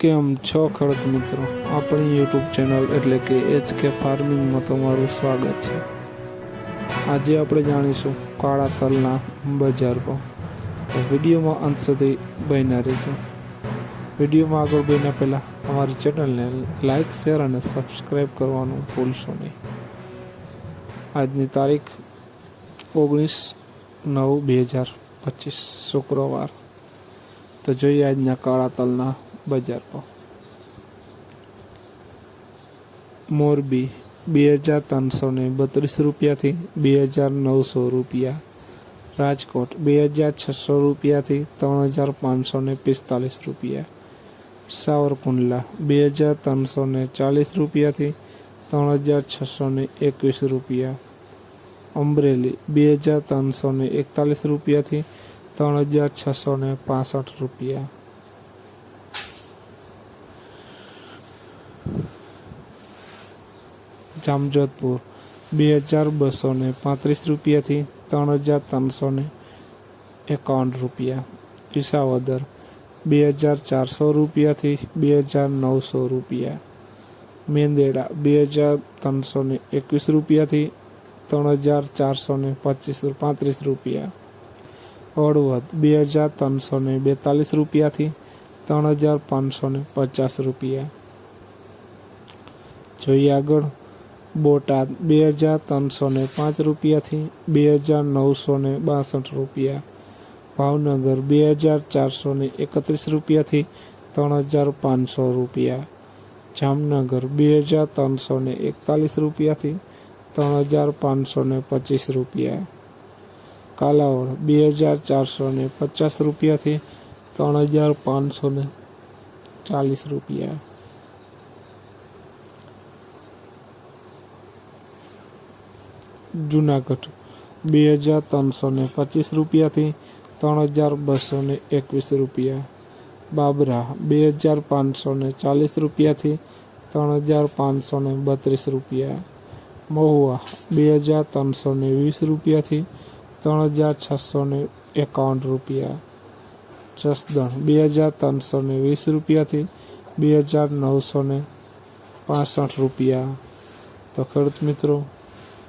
કેમ છો ખેડૂત મિત્રો? આપણી યુટ્યુબ ચેનલ એટલે કે એચ કે ફાર્મિંગમાં તમારું સ્વાગત છે. આજે આપણે જાણીશું કાળા તલના બજાર ભાવ. વિડીયોમાં અંત સુધી બન્યા રહેજો. વિડીયોમાં આગળ બન્યા પહેલાં અમારી ચેનલને લાઇક શેર અને સબસ્ક્રાઈબ કરવાનું ભૂલશો નહીં. આજની તારીખ ઓગણીસ નવ બે હજાર પચીસ, શુક્રવાર. તો જોઈએ આજના કાળા તલના બજાર ભાવ મોરબી બે હજાર ત્રણસો ને બત્રીસ રૂપિયાથી બે હજાર નવસો રૂપિયા. રાજકોટ બે હજાર છસો રૂપિયાથી ત્રણ હજાર પાંચસો ને પિસ્તાલીસ રૂપિયા. સાવરકુંડલા બે હજાર ત્રણસો ને ચાલીસ રૂપિયાથી ત્રણ હજાર છસો ને એકવીસ રૂપિયા. અમરેલી બે હજાર ત્રણસો ને એકતાલીસ રૂપિયાથી ત્રણ હજાર છસો ને પાસઠ રૂપિયા. જામજોધપુર, બે હજાર બસો ને પાંત્રીસ રૂપિયાથી ત્રણ હજાર ત્રણસો ને એકાવન રૂપિયા. વિસાવદર બે હજાર ચારસો રૂપિયાથી બે હજાર નવસો રૂપિયા. મેંદેડા, બે હજાર ત્રણસો ને એકવીસ રૂપિયાથી ત્રણ હજાર ચારસો ને પચીસ પાંત્રીસ રૂપિયા. હળવદ, બે હજાર ત્રણસો ને બેતાલીસ રૂપિયાથી ત્રણ હજાર પાંચસો ને પચાસ રૂપિયા. જોઈએ આગળ બોટાદ બે હજાર ત્રણસો ને પાંચ રૂપિયાથી બે હજાર નવસો ને બાસઠ રૂપિયા. ભાવનગર બે હજાર ચારસો ને એકત્રીસ રૂપિયાથી ત્રણ હજાર પાંચસો રૂપિયા. જામનગર બે હજાર ત્રણસો ને એકતાલીસ રૂપિયાથી ત્રણ હજાર પાંચસો ને પચીસ રૂપિયા. કાલાવડ બે હજાર ચારસો ને પચાસ રૂપિયાથી ત્રણ હજાર પાંચસો ને ચાલીસ રૂપિયા. જુનાગઢ. બે હજાર ત્રણસો ને પચીસ રૂપિયાથી ત્રણ હજાર બસો ને એકવીસ રૂપિયા. બાબરા, બે હજાર પાંચસો ને ચાલીસ રૂપિયાથી ત્રણ હજાર પાંચસો ને બત્રીસ રૂપિયા. મહુવા, બે હજાર ત્રણસો ને વીસ રૂપિયાથી ત્રણ હજાર છસો ને એકાવન રૂપિયા. જસદણ, બે હજાર ત્રણસો ને વીસ રૂપિયાથી બે હજાર નવસો ને પાસઠ રૂપિયા. તો ખેડૂત મિત્રો